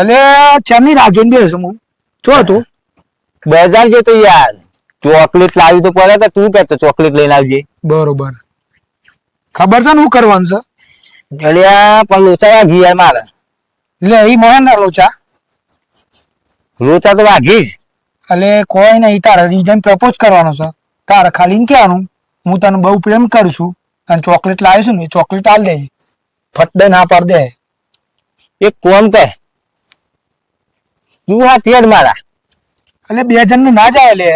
એટલે ચારની રાહ બે હશે હું જો હતું બજાર જતો યાર. ચોકલેટ લાવી તો પડે કે તું કહેતો ચોકલેટ લઈને આવજે. બરોબર. ખબર છે ને હું કરવાનું છે? અલ્યા પણ લોચા વાગી યાર મારે. એટલે એ મળે ને લોચા. લોચા તો વાગી જ. એટલે કોઈ નહીં તારે રીઝન પ્રપોઝ કરવાનો છે. તારે ખાલી કહેવાનું હું તને બહુ પ્રેમ કરું છું અને ચોકલેટ લાવીશું ને ચોકલેટ આલ દે. ફટ દે ના પાડ દે. એક કોમ કર. તું તેર મારા. એટલે બે જણ ને ના જાય લે.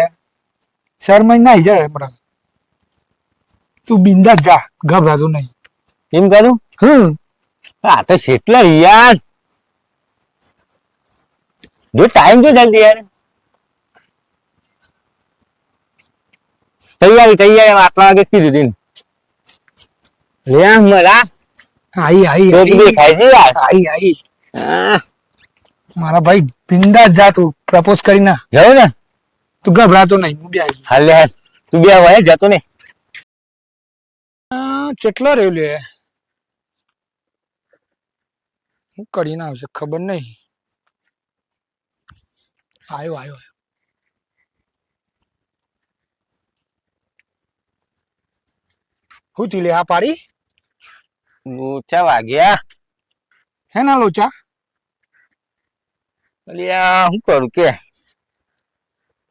શરમાઈ ના જાય બરાબર તું બિંદાસ જા ગભરાતું નહીં. એમ કરું? હમ. આ તો શેટલા યાર. જો ટાઈમ જો જલ્દી યાર તૈયારી તૈયારી આટલા વાગે પી કીધું તીન લે મરા. આઈ આઈ ખાઈ. યાર. આઈ આઈ. હા, મારા ભાઈ બિંદાસ જા તું પ્રપોઝ કરી ના જાવ ને? તું ગભરાતો નહીં હું બી આવી. હાલ હાલ. તું બી હોય જતો ને. કેટલો રહ્યો લે હું કરી ના આવશે ખબર નહીં. આયો આવ્યો આયો. હું તી લે આ પાડી? લોચા વાગ્યા. હે ના લોચા? અલ્યા શું કરું? કે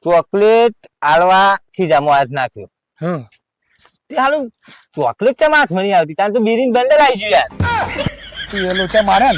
ચોકલેટ આળવા ખીજામાં હાથ નાખ્યો. હમ તે હાલું ચોકલેટ ચમ હાથ મળી આવતી? તાર તો બીરીન બંડલ આવી ગયું યાર. તું એ લોચા મારે